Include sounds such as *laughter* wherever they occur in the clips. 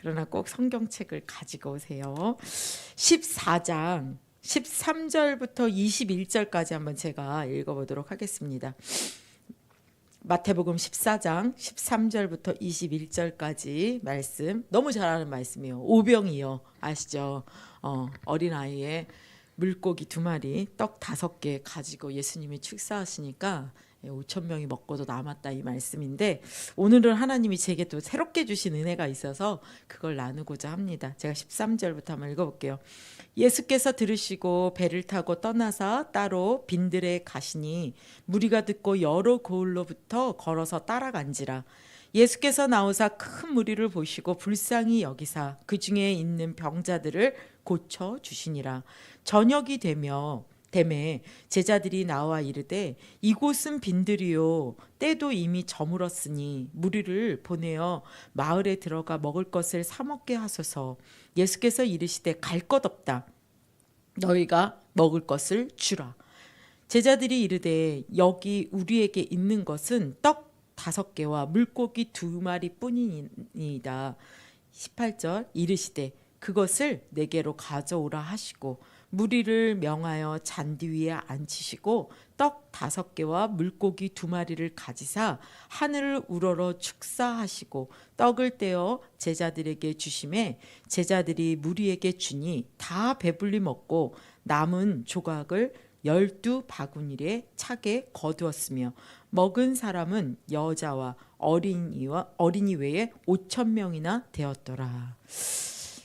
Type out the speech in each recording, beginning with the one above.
그러나 꼭 성경책을 가지고 오세요. 14장 13절부터 21절까지 한번 제가 읽어보도록 하겠습니다. 마태복음 14장 13절부터 21절까지 말씀 너무 잘 아는 말씀이에요. 오병이요 아시죠? 어, 어린 아이의 물고기 두 마리, 떡 다섯 개 가지고 예수님이 축사하시니까 5천 명이 먹고도 남았다 이 말씀인데 오늘은 하나님이 제게 또 새롭게 주신 은혜가 있어서 그걸 나누고자 합니다. 제가 13절부터 한번 읽어볼게요. 예수께서 들으시고 배를 타고 떠나사 따로 빈들에 가시니 무리가 듣고 여러 고을로부터 걸어서 따라간지라 예수께서 나오사 큰 무리를 보시고 불쌍히 여기사 그 중에 있는 병자들을 고쳐 주시니라 저녁이 되며 됨에 제자들이 나와 이르되 이곳은 빈들이요. 때도 이미 저물었으니 무리를 보내어 마을에 들어가 먹을 것을 사 먹게 하소서. 예수께서 이르시되 갈 것 없다. 너희가 먹을 것을 주라. 제자들이 이르되 여기 우리에게 있는 것은 떡 다섯 개와 물고기 두 마리 뿐이니이다. 18절 이르시되 그것을 내게로 가져오라 하시고 무리를 명하여 잔디 위에 앉히시고 떡 다섯 개와 물고기 두 마리를 가지사 하늘을 우러러 축사하시고 떡을 떼어 제자들에게 주심에 제자들이 무리에게 주니 다 배불리 먹고 남은 조각을 열두 바구니에 차게 거두었으며 먹은 사람은 여자와 어린이와 어린이 외에 오천 명이나 되었더라.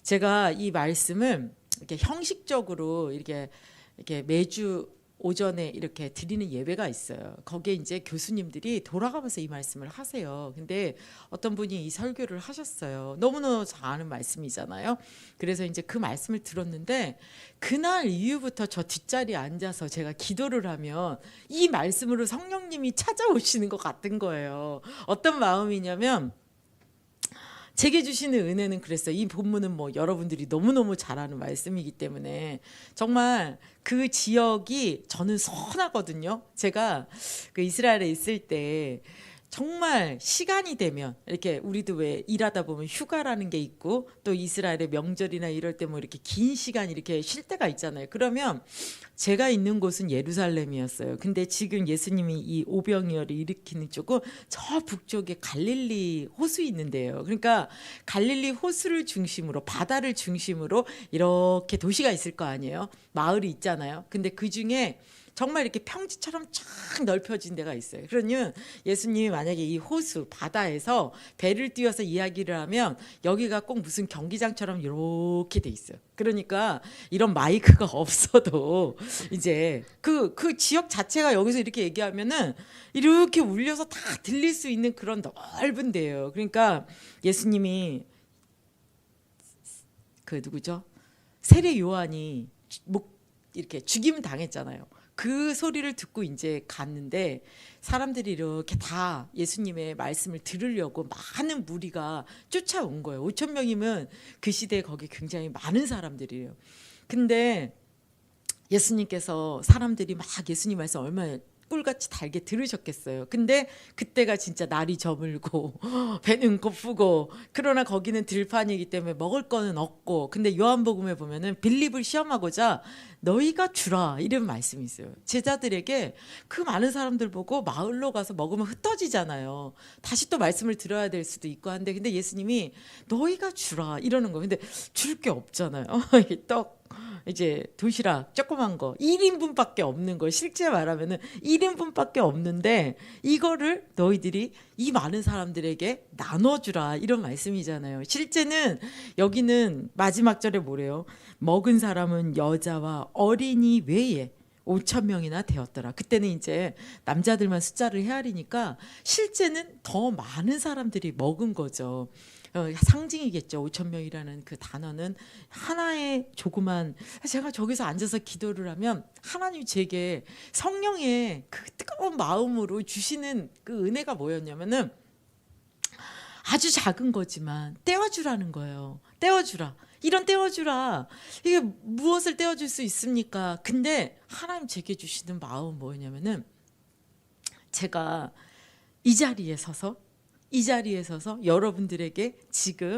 제가 이 말씀을 이렇게 형식적으로 이렇게 이렇게 매주 오전에 이렇게 드리는 예배가 있어요. 거기에 이제 교수님들이 돌아가면서 이 말씀을 하세요. 근데 어떤 분이 이 설교를 하셨어요. 너무너무 잘 아는 말씀이잖아요. 그래서 이제 그 말씀을 들었는데 그날 이후부터 저 뒷자리에 앉아서 제가 기도를 하면 이 말씀으로 성령님이 찾아오시는 것 같은 거예요. 어떤 마음이냐면 제게 주시는 은혜는 그랬어요. 이 본문은 뭐 여러분들이 너무너무 잘 아는 말씀이기 때문에 정말 그 지역이 저는 선하거든요. 제가 그 이스라엘에 있을 때 정말 시간이 되면 이렇게 우리도 왜 일하다 보면 휴가라는 게 있고 또 이스라엘의 명절이나 이럴 때 뭐 이렇게 긴 시간 이렇게 쉴 때가 있잖아요. 그러면 제가 있는 곳은 예루살렘이었어요. 근데 지금 예수님이 이 오병이어를 일으키는 쪽은 저 북쪽에 갈릴리 호수 있는데요. 그러니까 갈릴리 호수를 중심으로 바다를 중심으로 이렇게 도시가 있을 거 아니에요. 마을이 있잖아요. 근데 그 중에 정말 이렇게 평지처럼 쫙 넓혀진 데가 있어요. 그러면 예수님이 만약에 이 호수 바다에서 배를 띄워서 이야기를 하면 여기가 꼭 무슨 경기장처럼 이렇게 돼 있어요. 그러니까 이런 마이크가 *laughs* 없어도 이제 그, 그 지역 자체가 여기서 이렇게 얘기하면은 이렇게 울려서 다 들릴 수 있는 그런 넓은 데예요. 그러니까 예수님이 그 누구죠? 세례 요한이 목 이렇게 죽임 당했잖아요. 그 소리를 듣고 이제 갔는데 사람들이 이렇게 다 예수님의 말씀을 들으려고 많은 무리가 쫓아온 거예요. 5천 명이면 그 시대에 거기 굉장히 많은 사람들이에요. 근데 예수님께서 사람들이 막 예수님 말씀 얼마나 꿀같이 달게 들으셨겠어요. 근데 그때가 진짜 날이 저물고 *laughs* 배는 고프고 그러나 거기는 들판이기 때문에 먹을 거는 없고 근데 요한복음에 보면은 빌립을 시험하고자 너희가 주라 이런 말씀이 있어요. 제자들에게 그 많은 사람들 보고 마을로 가서 먹으면 흩어지잖아요. 다시 또 말씀을 들어야 될 수도 있고 한데 근데 예수님이 너희가 주라 이러는 거. 근데 줄 게 없잖아요. *laughs* 떡 이제 도시락 조그만 거 1인분밖에 없는 거 실제 말하면은 1인분밖에 없는데 이거를 너희들이 이 많은 사람들에게 나눠주라 이런 말씀이잖아요. 실제는 여기는 마지막 절에 뭐래요? 먹은 사람은 여자와 어린이 외에 5천 명이나 되었더라. 그때는 이제 남자들만 숫자를 헤아리니까 실제는 더 많은 사람들이 먹은 거죠. 어, 상징이겠죠. 5천 명이라는 그 단어는 하나의 조그만 제가 저기서 앉아서 기도를 하면 하나님 제게 성령의 그 뜨거운 마음으로 주시는 그 은혜가 뭐였냐면은 아주 작은 거지만 떼어주라는 거예요. 떼어주라. 이런 떼어주라. 이게 무엇을 떼어줄 수 있습니까? 근데 하나님 제게 주시는 마음은 뭐였냐면은 제가 이 자리에 서서 이 자리에 서서 여러분들에게 지금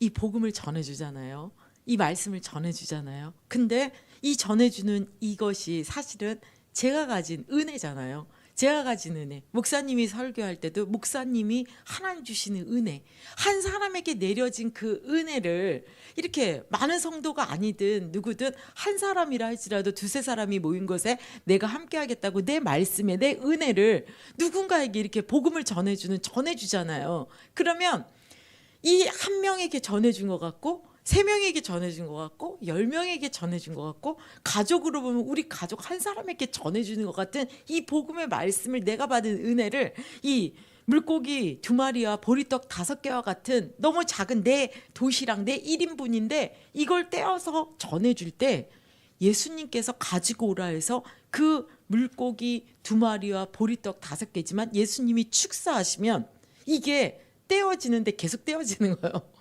이 복음을 전해주잖아요. 이 말씀을 전해주잖아요. 근데 이 전해주는 이것이 사실은 제가 가진 은혜잖아요. 제가 가진 은혜. 목사님이 설교할 때도 목사님이 하나님 주시는 은혜. 한 사람에게 내려진 그 은혜를 이렇게 많은 성도가 아니든 누구든 한 사람이라 할지라도 두세 사람이 모인 곳에 내가 함께 하겠다고 내 말씀에 내 은혜를 누군가에게 이렇게 복음을 전해주는 전해주잖아요. 그러면 이 한 명에게 전해준 것 같고 세 명에게 전해준 것 같고 열 명에게 전해준 것 같고 가족으로 보면 우리 가족 한 사람에게 전해주는 것 같은 이 복음의 말씀을 내가 받은 은혜를 이 물고기 두 마리와 보리떡 다섯 개와 같은 너무 작은 내 도시락 내 1인분인데 이걸 떼어서 전해줄 때 예수님께서 가지고 오라 해서 그 물고기 두 마리와 보리떡 다섯 개지만 예수님이 축사하시면 이게 떼어지는데 계속 떼어지는 거예요.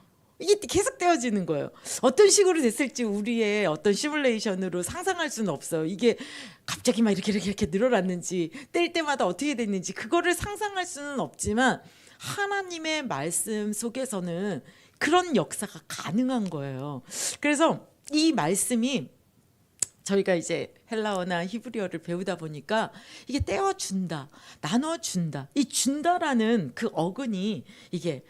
이게 계속 떼어지는 거예요. 어떤 식으로 됐을지 우리의 어떤 시뮬레이션으로 상상할 수는 없어요. 이게 갑자기 막 이렇게 이렇게 이렇게 늘어났는지 뗄 때마다 어떻게 됐는지 그거를 상상할 수는 없지만 하나님의 말씀 속에서는 그런 역사가 가능한 거예요. 그래서 이 말씀이 저희가 이제 헬라어나 히브리어를 배우다 보니까 이게 떼어준다, 나눠준다. 이 준다라는 그 어근이 이게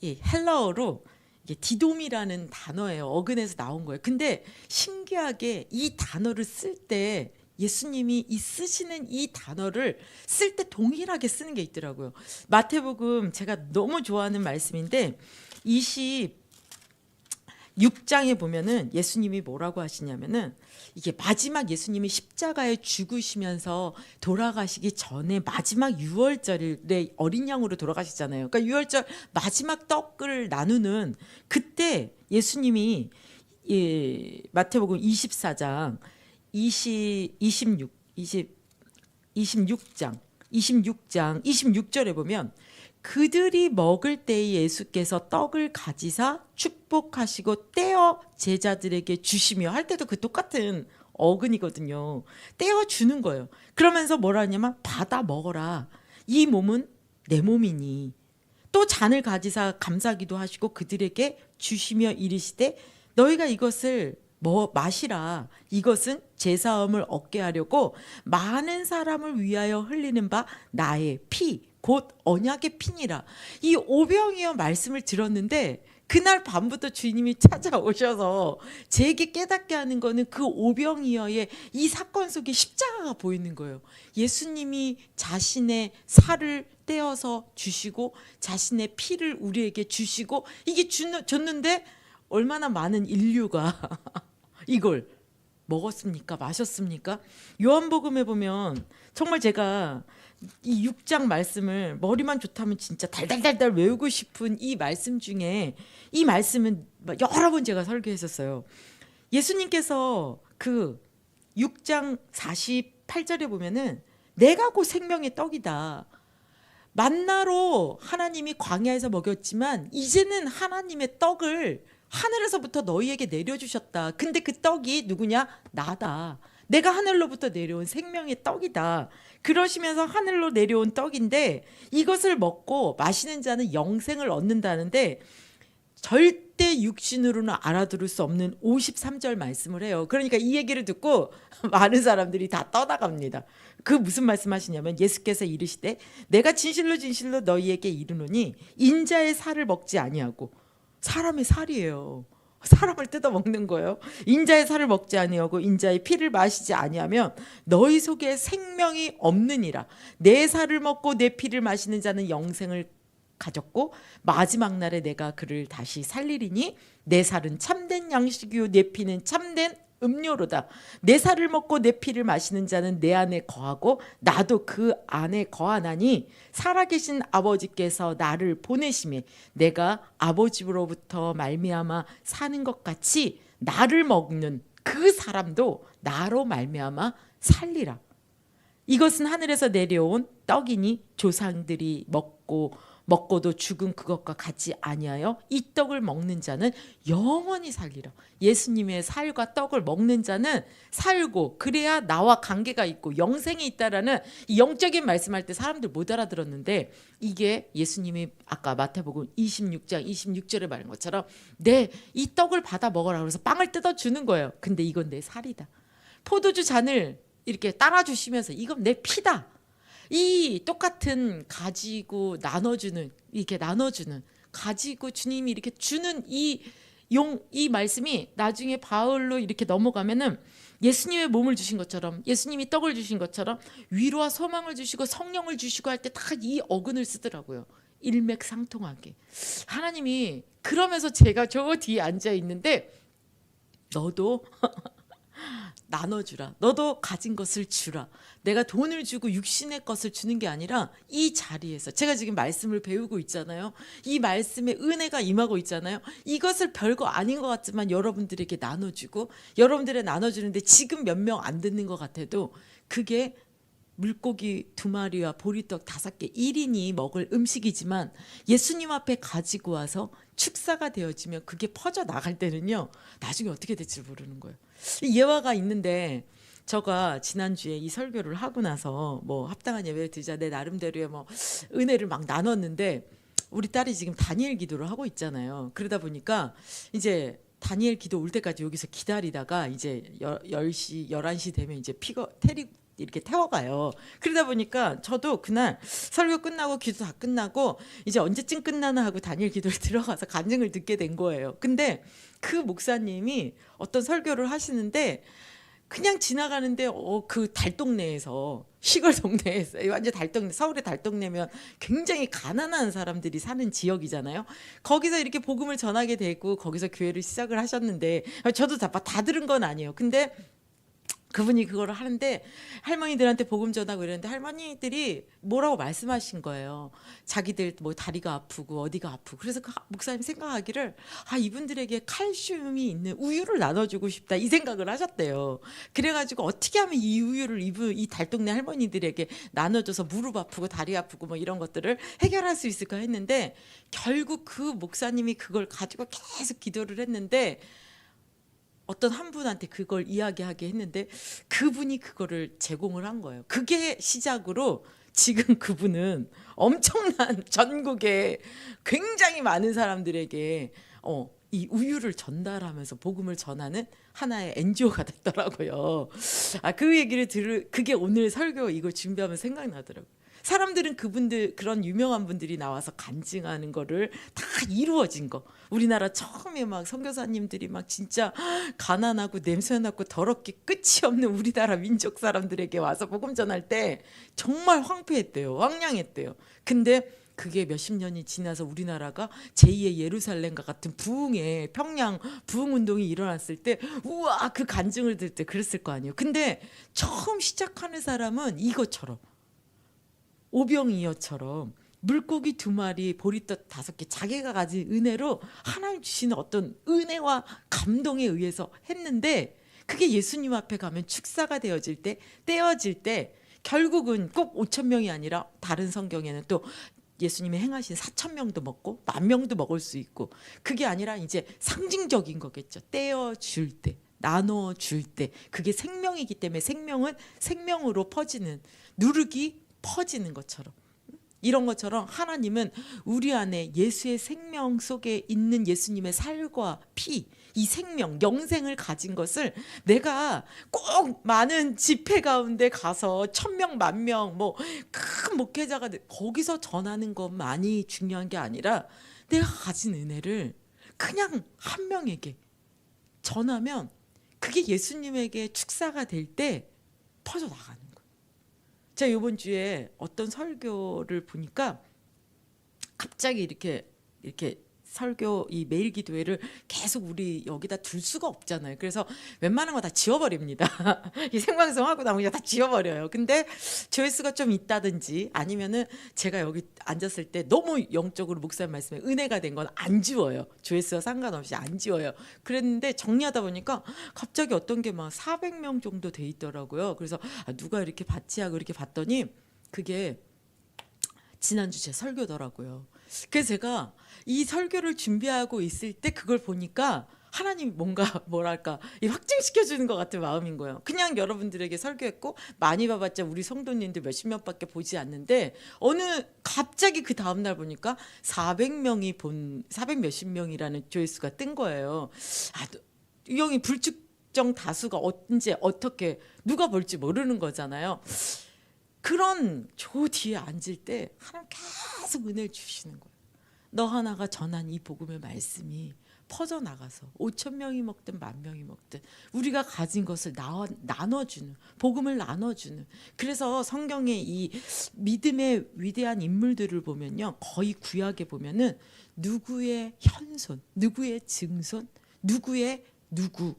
이 헬라어로 이게 디돔이라는 단어예요. 어근에서 나온 거예요. 근데 신기하게 이 단어를 쓸 때 예수님이 이 쓰시는 이 단어를 쓸 때 동일하게 쓰는 게 있더라고요. 마태복음 제가 너무 좋아하는 말씀인데 26장에 보면은 예수님이 뭐라고 하시냐면은 이게 마지막 예수님이 십자가에 죽으시면서 돌아가시기 전에 마지막 유월절에 어린 양으로 돌아가시잖아요. 그러니까 유월절 마지막 떡을 나누는 그때 예수님이 이 마태복음 24장 20 26 20 26장 26장 26절에 보면 그들이 먹을 때에 예수께서 떡을 가지사 축복하시고 떼어 제자들에게 주시며 할 때도 그 똑같은 어근이거든요. 떼어 주는 거예요. 그러면서 뭐라 하냐면 받아 먹어라. 이 몸은 내 몸이니. 또 잔을 가지사 감사기도 하시고 그들에게 주시며 이르시되 너희가 이것을 뭐 마시라 이것은 제사함을 얻게 하려고 많은 사람을 위하여 흘리는 바 나의 피곧 언약의 피니라 이 오병이어 말씀을 들었는데 그날 밤부터 주님이 찾아오셔서 제게 깨닫게 하는 거는 그 오병이어의 이 사건 속에 십자가가 보이는 거예요. 예수님이 자신의 살을 떼어서 주시고 자신의 피를 우리에게 주시고 이게 주, 줬는데 얼마나 많은 인류가 *laughs* 이걸 먹었습니까? 마셨습니까? 요한복음에 보면 정말 제가 이 6장 말씀을 머리만 좋다면 진짜 달달달달 외우고 싶은 이 말씀 중에 이 말씀은 여러 번 제가 설교했었어요. 예수님께서 그 6장 48절에 보면은 내가 곧 생명의 떡이다. 만나로 하나님이 광야에서 먹였지만 이제는 하나님의 떡을 하늘에서부터 너희에게 내려주셨다. 근데 그 떡이 누구냐? 나다. 내가 하늘로부터 내려온 생명의 떡이다. 그러시면서 하늘로 내려온 떡인데 이것을 먹고 마시는 자는 영생을 얻는다는데 절대 육신으로는 알아들을 수 없는 53절 말씀을 해요. 그러니까 이 얘기를 듣고 *laughs* 많은 사람들이 다 떠나갑니다. 그 무슨 말씀하시냐면 예수께서 이르시되 내가 진실로 진실로 너희에게 이르노니 인자의 살을 먹지 아니하고 사람의 살이에요. 사람을 뜯어 먹는 거예요. 인자의 살을 먹지 아니하고 인자의 피를 마시지 아니하면 너희 속에 생명이 없느니라. 내 살을 먹고 내 피를 마시는 자는 영생을 가졌고 마지막 날에 내가 그를 다시 살리리니 내 살은 참된 양식이요 내 피는 참된 음료로다. 내 살을 먹고 내 피를 마시는 자는 내 안에 거하고 나도 그 안에 거하나니 살아계신 아버지께서 나를 보내심에 내가 아버지로부터 말미암아 사는 것 같이 나를 먹는 그 사람도 나로 말미암아 살리라. 이것은 하늘에서 내려온 떡이니 조상들이 먹고 먹고도 죽은 그것과 같지 아니하여 이 떡을 먹는 자는 영원히 살리라. 예수님의 살과 떡을 먹는 자는 살고 그래야 나와 관계가 있고 영생이 있다라는 이 영적인 말씀할 때 사람들 못 알아들었는데 이게 예수님이 아까 마태복음 26장 26절에 말한 것처럼 내 이 떡을 받아 먹어라 그래서 빵을 뜯어 주는 거예요. 근데 이건 내 살이다. 포도주 잔을 이렇게 따라 주시면서 이건 내 피다. 이 똑같은 가지고 나눠주는 이렇게 나눠주는 가지고 주님이 이렇게 주는 이 용 이 말씀이 나중에 바울로 이렇게 넘어가면은 예수님의 몸을 주신 것처럼 예수님이 떡을 주신 것처럼 위로와 소망을 주시고 성령을 주시고 할 때 다 이 어근을 쓰더라고요. 일맥상통하게 하나님이 그러면서 제가 저 뒤에 앉아 있는데 너도 *laughs* 나눠주라. 너도 가진 것을 주라. 내가 돈을 주고 육신의 것을 주는 게 아니라 이 자리에서 제가 지금 말씀을 배우고 있잖아요. 이 말씀에 은혜가 임하고 있잖아요. 이것을 별거 아닌 것 같지만 여러분들에게 나눠주고 여러분들에 나눠주는데 지금 몇 명 안 듣는 것 같아도 그게 물고기 두 마리와 보리떡 다섯 개 1인이 먹을 음식이지만 예수님 앞에 가지고 와서 축사가 되어지면 그게 퍼져 나갈 때는요. 나중에 어떻게 될지 모르는 거예요. 이 예화가 있는데 저가 지난주에 이 설교를 하고 나서 뭐 합당한 예배를 드자 내 나름대로의 뭐 은혜를 막 나눴는데 우리 딸이 지금 다니엘 기도를 하고 있잖아요. 그러다 보니까 이제 다니엘 기도 올 때까지 여기서 기다리다가 이제 열 10시, 11시 되면 이제 피거 테리 이렇게 태워가요. 그러다 보니까 저도 그날 설교 끝나고 기도 다 끝나고 이제 언제쯤 끝나나 하고 다니엘 기도를 *laughs* 들어가서 간증을 듣게 된 거예요. 근데 그 목사님이 어떤 설교를 하시는데 그냥 지나가는데 어 그 달동네에서 시골 동네에서 완전 달동네 서울의 달동네면 굉장히 가난한 사람들이 사는 지역이잖아요. 거기서 이렇게 복음을 전하게 되고 거기서 교회를 시작을 하셨는데 저도 다, 다 들은 건 아니에요. 근데 그분이 그거를 하는데 할머니들한테 복음 전하고 이러는데 할머니들이 뭐라고 말씀하신 거예요. 자기들 뭐 다리가 아프고 어디가 아프고 그래서 그 목사님 생각하기를 아 이분들에게 칼슘이 있는 우유를 나눠주고 싶다 이 생각을 하셨대요. 그래가지고 어떻게 하면 이 우유를 이분 이 달동네 할머니들에게 나눠줘서 무릎 아프고 다리 아프고 뭐 이런 것들을 해결할 수 있을까 했는데 결국 그 목사님이 그걸 가지고 계속 기도를 했는데. 어떤 한 분한테 그걸 이야기하게 했는데 그분이 그거를 제공을 한 거예요. 그게 시작으로 지금 그분은 엄청난 *laughs* 전국에 굉장히 많은 사람들에게 어, 이 우유를 전달하면서 복음을 전하는 하나의 NGO가 됐더라고요. 아, 그 얘기를 들을, 그게 오늘 설교 이걸 준비하면 생각나더라고요. 사람들은 그분들 그런 유명한 분들이 나와서 간증하는 거를 다 이루어진 거. 우리나라 처음에 막 선교사님들이 막 진짜 가난하고 냄새나고 더럽게 끝이 없는 우리나라 민족 사람들에게 와서 복음 전할 때 정말 황폐했대요. 황량했대요. 근데 그게 몇십 년이 지나서 우리나라가 제2의 예루살렘과 같은 부흥의 평양 부흥 운동이 일어났을 때 우와 그 간증을 들 때 그랬을 거 아니에요. 근데 처음 시작하는 사람은 이것처럼 오병이어처럼 물고기 두 마리 보리떡 다섯 개 자기가 가진 은혜로 하나님 주시는 어떤 은혜와 감동에 의해서 했는데 그게 예수님 앞에 가면 축사가 되어질 때 떼어질 때 결국은 꼭 5천 명이 아니라 다른 성경에는 또 예수님이 행하신 4천 명도 먹고 만 명도 먹을 수 있고 그게 아니라 이제 상징적인 거겠죠. 떼어 줄 때, 나눠 줄 때 그게 생명이기 때문에 생명은 생명으로 퍼지는 누르기 퍼지는 것처럼 이런 것처럼 하나님은 우리 안에 예수의 생명 속에 있는 예수님의 살과 피, 이 생명, 영생을 가진 것을 내가 꼭 많은 집회 가운데 가서 천명, 만명, 뭐 큰 목회자가 돼- 거기서 전하는 것만이 중요한 게 아니라 내가 가진 은혜를 그냥 한 명에게 전하면 그게 예수님에게 축사가 될 때 퍼져 나가는 거예요. 제가 이번 주에 어떤 설교를 보니까 갑자기 이렇게 이렇게 설교 이 매일 기도회를 계속 우리 여기다 둘 수가 없잖아요. 그래서 웬만한 거 다 지워버립니다. *laughs* 이 생방송 하고 나면 다 지워버려요. 근데 조회수가 좀 있다든지 아니면은 제가 여기 앉았을 때 너무 영적으로 목사님 말씀에 은혜가 된 건 안 지워요. 조회수와 상관없이 안 지워요. 그랬는데 정리하다 보니까 갑자기 어떤 게 막 400명 정도 돼 있더라고요. 그래서 아, 누가 이렇게 봤지 하고 이렇게 봤더니 그게 지난주 제 설교더라고요. 그래서 제가 이 설교를 준비하고 있을 때 그걸 보니까 하나님 뭔가 *laughs* 뭐랄까 이 확증시켜 주는 것 같은 마음인 거예요. 그냥 여러분들에게 설교했고 많이 봐봤자 우리 성도님들 몇십 명밖에 보지 않는데 어느 갑자기 그 다음 날 보니까 400명이 본 400 몇십 명이라는 조회수가 뜬 거예요. 아, 이 형이 불특정 다수가 언제 어떻게 누가 볼지 모르는 거잖아요. 그런 조 뒤에 앉을 때 하나님 계속 은혜를 주시는 거예요. 너 하나가 전한 이 복음의 말씀이 퍼져 나가서 5천 명이 먹든 만 명이 먹든 우리가 가진 것을 나, 나눠 주는 복음을 나눠 주는 그래서 성경의 이 믿음의 위대한 인물들을 보면요 거의 구약에 보면은 누구의 현손 누구의 증손 누구의 누구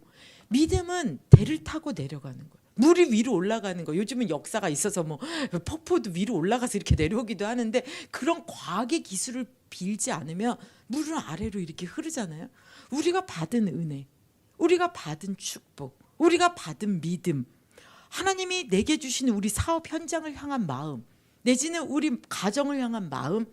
믿음은 대를 타고 내려가는 거예요. 물이 위로 올라가는 거. 요즘은 역사가 있어서 뭐 폭포도 위로 올라가서 이렇게 내려오기도 하는데 그런 과학의 기술을 빌지 않으면 물은 아래로 이렇게 흐르잖아요. 우리가 받은 은혜, 우리가 받은 축복, 우리가 받은 믿음, 하나님이 내게 주시는 우리 사업 현장을 향한 마음, 내지는 우리 가정을 향한 마음,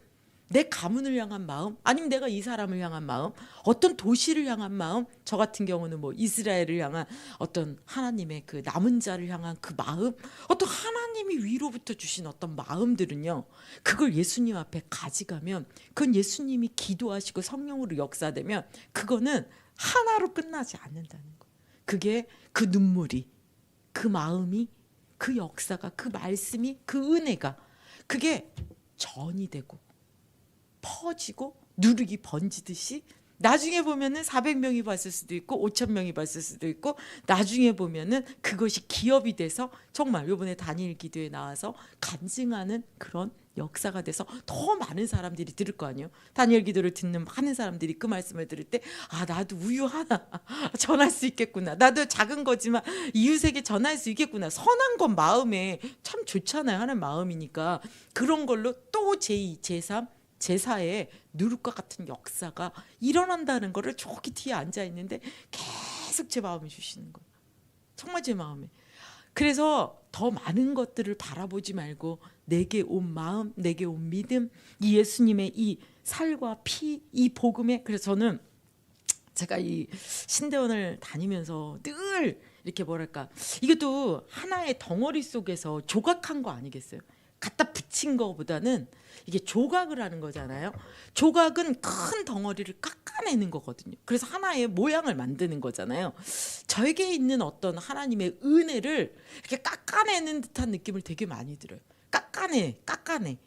내 가문을 향한 마음, 아니면 내가 이 사람을 향한 마음, 어떤 도시를 향한 마음, 저 같은 경우는 뭐 이스라엘을 향한 어떤 하나님의 그 남은 자를 향한 그 마음, 어떤 하나님이 위로부터 주신 어떤 마음들은요, 그걸 예수님 앞에 가져가면, 그건 예수님이 기도하시고 성령으로 역사되면, 그거는 하나로 끝나지 않는다는 거예요. 그게 그 눈물이, 그 마음이, 그 역사가, 그 말씀이, 그 은혜가, 그게 전이 되고, 퍼지고 누룩이 번지듯이 나중에 보면은 400명이 봤을 수도 있고 5천 명이 봤을 수도 있고 나중에 보면은 그것이 기업이 돼서 정말 요번에 단일 기도에 나와서 간증하는 그런 역사가 돼서 더 많은 사람들이 들을 거 아니에요. 단일 기도를 듣는 많은 사람들이 그 말씀을 들을 때 아 나도 우유 하나 *laughs* 전할 수 있겠구나. 나도 작은 거지만 이웃에게 전할 수 있겠구나. 선한 건 마음에 참 좋잖아요. 하는 마음이니까 그런 걸로 또 제2, 제3 제사에 누룩과 같은 역사가 일어난다는 거를 저기 뒤에 앉아 있는데 계속 제 마음에 주시는 거예요. 정말 제 마음에. 그래서 더 많은 것들을 바라보지 말고 내게 온 마음, 내게 온 믿음, 이 예수님의 이 살과 피, 이 복음에 그래서 저는 제가 이 신대원을 다니면서 늘 이렇게 뭐랄까 이것도 하나의 덩어리 속에서 조각한 거 아니겠어요? 갖다 붙인 거보다는 이게 조각을 하는 거잖아요. 조각은 큰 덩어리를 깎아내는 거거든요. 그래서 하나의 모양을 만드는 거잖아요. 저에게 있는 어떤 하나님의 은혜를 이렇게 깎아내는 듯한 느낌을 되게 많이 들어요. 깎아내, 깎아내.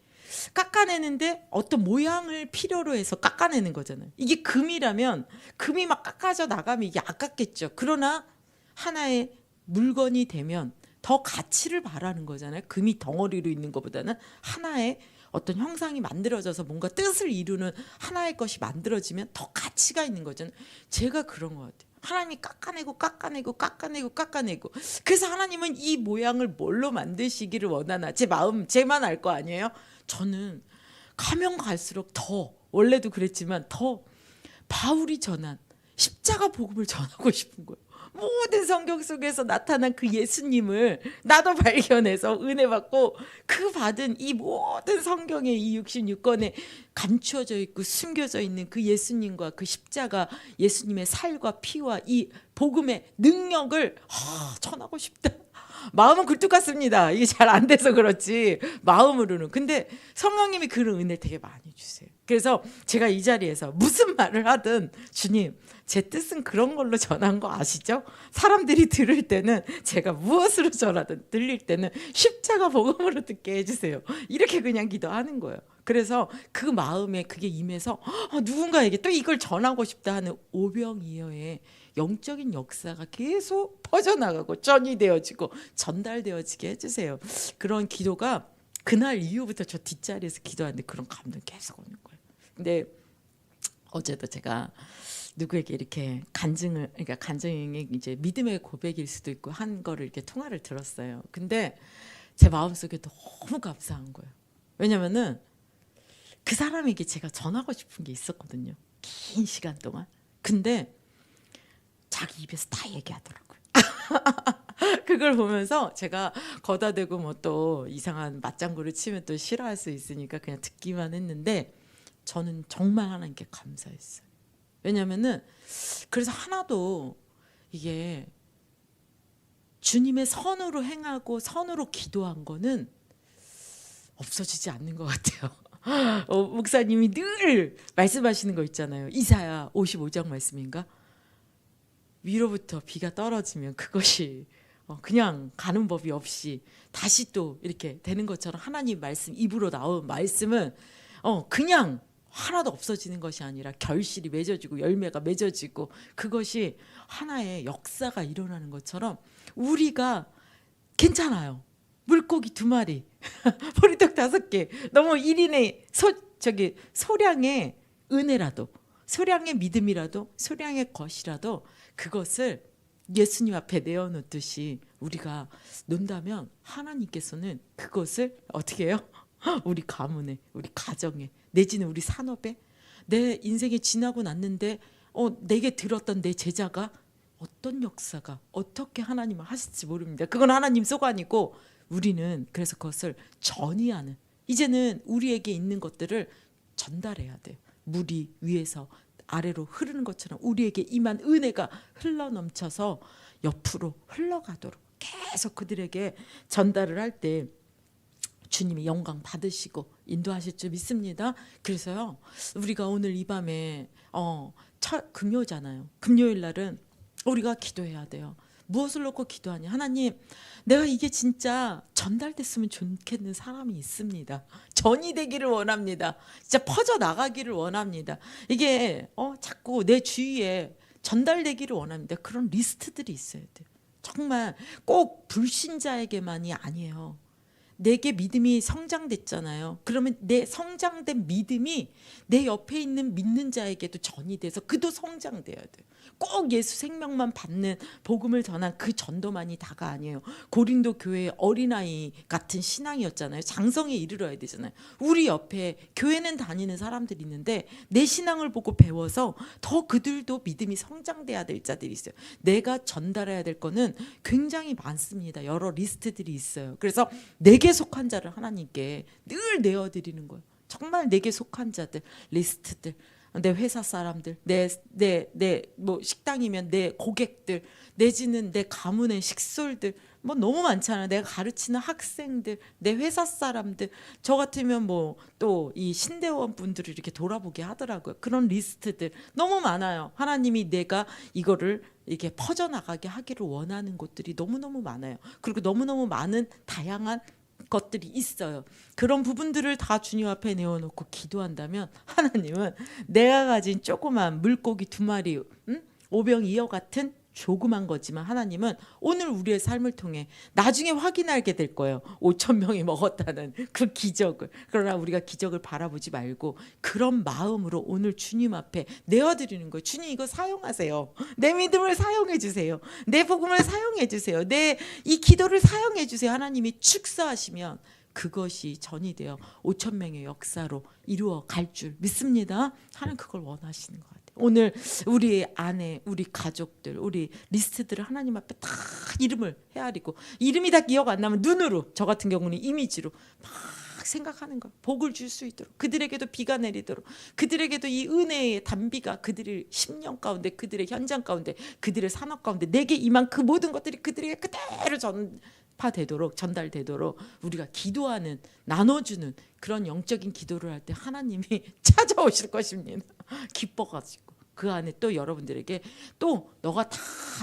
깎아내는데 어떤 모양을 필요로 해서 깎아내는 거잖아요. 이게 금이라면 금이 막 깎아져 나가면 이게 아깝겠죠. 그러나 하나의 물건이 되면 더 가치를 바라는 거잖아요. 금이 덩어리로 있는 것보다는 하나의 어떤 형상이 만들어져서 뭔가 뜻을 이루는 하나의 것이 만들어지면 더 가치가 있는 거잖아요. 제가 그런 것 같아요. 하나님이 깎아내고 깎아내고 깎아내고 깎아내고 그래서 하나님은 이 모양을 뭘로 만드시기를 원하나 제 마음 제만 알 거 아니에요. 저는 가면 갈수록 더 원래도 그랬지만 더 바울이 전한 십자가 복음을 전하고 싶은 거예요. 모든 성경 속에서 나타난 그 예수님을 나도 발견해서 은혜 받고 그 받은 이 모든 성경의 이 66권에 감추어져 있고 숨겨져 있는 그 예수님과 그 십자가 예수님의 살과 피와 이 복음의 능력을 아, 전하고 싶다. 마음은 굴뚝 같습니다. 이게 잘 안 돼서 그렇지 마음으로는. 근데 성령님이 그런 은혜 되게 많이 주세요. 그래서 제가 이 자리에서 무슨 말을 하든 주님 제 뜻은 그런 걸로 전한 거 아시죠? 사람들이 들을 때는 제가 무엇으로 전하든 들릴 때는 십자가 복음으로 듣게 해주세요. 이렇게 그냥 기도하는 거예요. 그래서 그 마음에 그게 임해서 어, 누군가에게 또 이걸 전하고 싶다 하는 오병이어의 영적인 역사가 계속 퍼져나가고 전이 되어지고 전달되어지게 해주세요. 그런 기도가 그날 이후부터 저 뒷자리에서 기도하는데 그런 감동 계속 오는 거예요. 근데 어제도 제가 누구에게 이렇게 간증을 그러니까 간증이 이제 믿음의 고백일 수도 있고 한 거를 이렇게 통화를 들었어요. 근데 제 마음속에 너무 감사한 거예요. 왜냐면은 그 사람에게 제가 전하고 싶은 게 있었거든요. 긴 시간 동안. 근데 자기 입에서 다 얘기하더라고요. *laughs* 그걸 보면서 제가 거다 대고 뭐 또 이상한 맞장구를 치면 또 싫어할 수 있으니까 그냥 듣기만 했는데 저는 정말 하나님께 감사했어요. 왜냐면은 그래서 하나도 이게 주님의 선으로 행하고 선으로 기도한 거는 없어지지 않는 것 같아요. *laughs* 어, 목사님이 늘 말씀하시는 거 있잖아요. 이사야 55장 말씀인가? 위로부터 비가 떨어지면 그것이 어, 그냥 가는 법이 없이 다시 또 이렇게 되는 것처럼 하나님 말씀 입으로 나온 말씀은 어 그냥 하나도 없어지는 것이 아니라 결실이 맺어지고 열매가 맺어지고 그것이 하나의 역사가 일어나는 것처럼 우리가 괜찮아요. 물고기 두 마리, *laughs* 보리떡 다섯 개, 너무 1인의 소 저기 소량의 은혜라도, 소량의 믿음이라도, 소량의 것이라도 그것을 예수님 앞에 내어놓듯이 우리가 논다면 하나님께서는 그것을 어떻게 해요? *laughs* 우리 가문에, 우리 가정에, 내지는 우리 산업에 내 인생이 지나고 났는데 어 내게 들었던 내 제자가 어떤 역사가 어떻게 하나님을 하실지 모릅니다. 그건 하나님 소관이고 우리는 그래서 그것을 전이하는 이제는 우리에게 있는 것들을 전달해야 돼요. 물이 위에서 아래로 흐르는 것처럼 우리에게 임한 은혜가 흘러 넘쳐서 옆으로 흘러가도록 계속 그들에게 전달을 할 때 주님이 영광 받으시고 인도하실 줄 믿습니다. 그래서요 우리가 오늘 이 밤에 어 첫 금요잖아요. 금요일 날은 우리가 기도해야 돼요. 무엇을 놓고 기도하냐? 하나님, 내가 이게 진짜 전달됐으면 좋겠는 사람이 있습니다. 전이 되기를 원합니다. 진짜 퍼져 나가기를 원합니다. 이게 어 자꾸 내 주위에 전달되기를 원합니다. 그런 리스트들이 있어야 돼요. 정말 꼭 불신자에게만이 아니에요. 내게 믿음이 성장됐잖아요. 그러면 내 성장된 믿음이 내 옆에 있는 믿는 자에게도 전이 돼서 그도 성장돼야 돼요. 꼭 예수 생명만 받는 복음을 전한 그 전도만이 다가 아니에요. 고린도 교회의 어린아이 같은 신앙이었잖아요. 장성에 이르러야 되잖아요. 우리 옆에 교회는 다니는 사람들이 있는데 내 신앙을 보고 배워서 더 그들도 믿음이 성장돼야 될 자들이 있어요. 내가 전달해야 될 거는 굉장히 많습니다. 여러 리스트들이 있어요. 그래서 내게 속한 자를 하나님께 늘 내어 드리는 거예요. 정말 내게 속한 자들 리스트들 내 회사 사람들 내 내 내 뭐 식당이면 내 고객들 내지는 내 가문의 식솔들 뭐 너무 많잖아요. 내가 가르치는 학생들, 내 회사 사람들, 저 같으면 뭐 또 이 신대원 분들을 이렇게 돌아보게 하더라고요. 그런 리스트들 너무 많아요. 하나님이 내가 이거를 이렇게 퍼져나가게 하기를 원하는 곳들이 너무너무 많아요. 그리고 너무너무 많은 다양한 것들이 있어요. 그런 부분들을 다 주님 앞에 내어놓고 기도한다면 하나님은 내가 가진 조그만 물고기 두 마리, 응? 오병이어 같은 조그만 거지만 하나님은 오늘 우리의 삶을 통해 나중에 확인하게 될 거예요. 5천 명이 먹었다는 그 기적을. 그러나 우리가 기적을 바라보지 말고 그런 마음으로 오늘 주님 앞에 내어드리는 거예요. 주님 이거 사용하세요. 내 믿음을 사용해 주세요. 내 복음을 사용해 주세요. 내 이 기도를 사용해 주세요. 하나님이 축사하시면 그것이 전이 되어 5천 명의 역사로 이루어 갈 줄 믿습니다. 하나님 그걸 원하시는 것 같아요. 오늘 우리 아내, 우리 가족들, 우리 리스트들을 하나님 앞에 다 이름을 헤아리고 이름이 다 기억 안 나면 눈으로 저 같은 경우는 이미지로 막 생각하는 거 복을 줄 수 있도록 그들에게도 비가 내리도록 그들에게도 이 은혜의 단비가 그들의 심령 가운데 그들의 현장 가운데 그들의 산업 가운데 내게 임한 그 모든 것들이 그들에게 그대로 전파되도록 전달되도록 우리가 기도하는 나눠주는 그런 영적인 기도를 할 때 하나님이 *laughs* 찾아오실 것입니다. 기뻐가지고 그 안에 또 여러분들에게 또 너가 다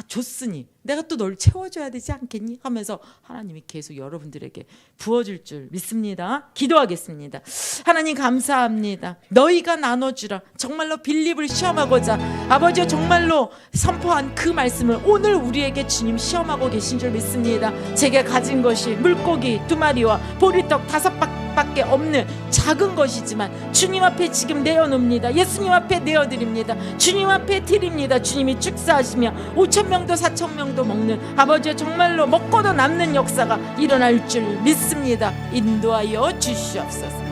줬으니 내가 또 널 채워줘야 되지 않겠니 하면서 하나님이 계속 여러분들에게 부어줄 줄 믿습니다. 기도하겠습니다. 하나님 감사합니다. 너희가 나눠주라. 정말로 빌립을 시험하고자 아버지여 정말로 선포한 그 말씀을 오늘 우리에게 주님 시험하고 계신 줄 믿습니다. 제게 가진 것이 물고기 두 마리와 보리떡 다섯 밖에 없는 작은 것이지만 주님 앞에 지금 내어놓습니다. 예수님 앞에 내어드립니다. 주님 앞에 드립니다. 주님이 축사하시며 5천 명도 4천 명도 먹는 아버지 정말로 먹고도 남는 역사가 일어날 줄 믿습니다. 인도하여 주시옵소서.